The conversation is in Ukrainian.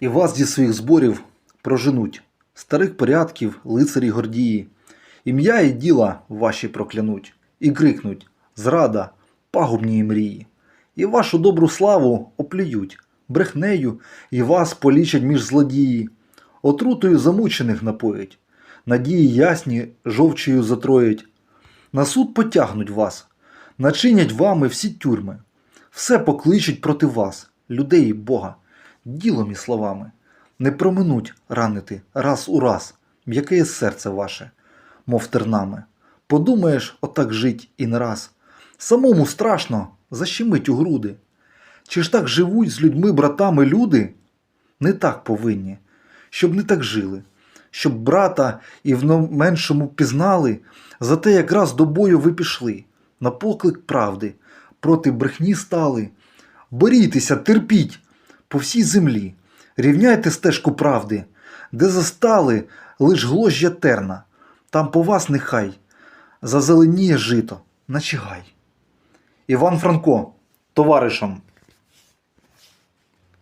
І вас зі своїх зборів проженуть, старих порядків, лицарі гордії. Ім'я і діла ваші проклянуть, і крикнуть Зрада, пагубні мрії. І вашу добру славу оплюють, брехнею, і вас полічать між злодії, отрутою замучених напоять, надії ясні жовчою затроять. На суд потягнуть вас, начинять вами всі тюрми, все покличуть проти вас, людей і Бога, ділом і словами. Не проминуть ранити раз у раз, м'яке є серце ваше, мов тернами. Подумаєш, отак жить і не раз. Самому страшно защемить у груди. Чи ж так живуть з людьми, братами люди? Не так повинні, щоб не так жили, щоб брата і в меншому пізнали, зате якраз до бою ви пішли, на поклик правди, проти брехні стали. Борітеся, терпіть по всій землі, рівняйте стежку правди, де застали лиш гложжя терна, там по вас нехай зазеленіє жито, наче гай. Іван Франко, товаришам.